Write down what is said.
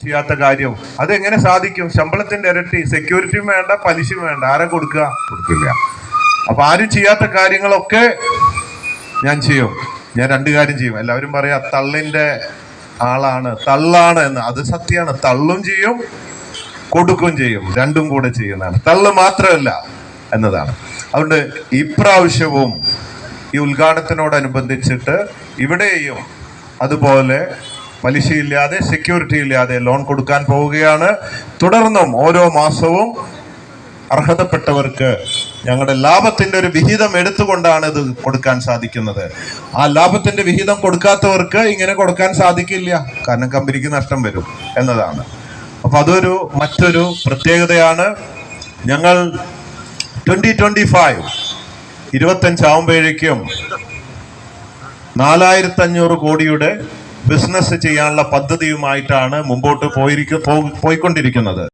ചെയ്യാത്ത കാര്യം. അതെങ്ങനെ സാധിക്കും? ശമ്പളത്തിന്റെ ഇരട്ടി സെക്യൂരിറ്റിയും വേണ്ട പലിശയും വേണ്ട. ആരെ കൊടുക്കുക? കൊടുക്കില്ല. അപ്പൊ ആരും ചെയ്യാത്ത കാര്യങ്ങളൊക്കെ ഞാൻ ചെയ്യും. ഞാൻ രണ്ട് കാര്യം ചെയ്യും. എല്ലാവരും പറയാ തള്ളിന്റെ ആളാണ്. തള്ളാണ് എന്ന്. അത് സത്യമാണ്. തള്ളും ചെയ്യും കൊടുക്കുകയും ചെയ്യും. രണ്ടും കൂടെ ചെയ്യുന്നതാണ്. തള്ളു മാത്രമല്ല എന്നതാണ്. അതുകൊണ്ട് ഇപ്രാവശ്യവും ഈ ഉദ്ഘാടനത്തിനോടനുബന്ധിച്ചിട്ട് ഇവിടെയും അതുപോലെ പലിശയില്ലാതെ സെക്യൂരിറ്റി ഇല്ലാതെ ലോൺ കൊടുക്കാൻ പോവുകയാണ്. തുടർന്നും ഓരോ മാസവും അർഹതപ്പെട്ടവർക്ക് ഞങ്ങളുടെ ലാഭത്തിന്റെ ഒരു വിഹിതം എടുത്തുകൊണ്ടാണ് ഇത് കൊടുക്കാൻ സാധിക്കുന്നത്. ആ ലാഭത്തിന്റെ വിഹിതം കൊടുക്കാത്തവർക്ക് ഇങ്ങനെ കൊടുക്കാൻ സാധിക്കില്ല. കാരണം കമ്പനിക്ക് നഷ്ടം വരും എന്നതാണ്. അപ്പൊ അതൊരു മറ്റൊരു പ്രത്യേകതയാണ്. ഞങ്ങൾ ട്വന്റി ട്വന്റി ഫൈവ് ഇരുപത്തഞ്ചാവുമ്പോഴേക്കും നാലായിരത്തി അഞ്ഞൂറ് കോടിയുടെ ബിസിനസ് ചെയ്യാനുള്ള പദ്ധതിയുമായിട്ടാണ് മുമ്പോട്ട് പോയിരിക്കും പോയിക്കൊണ്ടിരിക്കുന്നത്.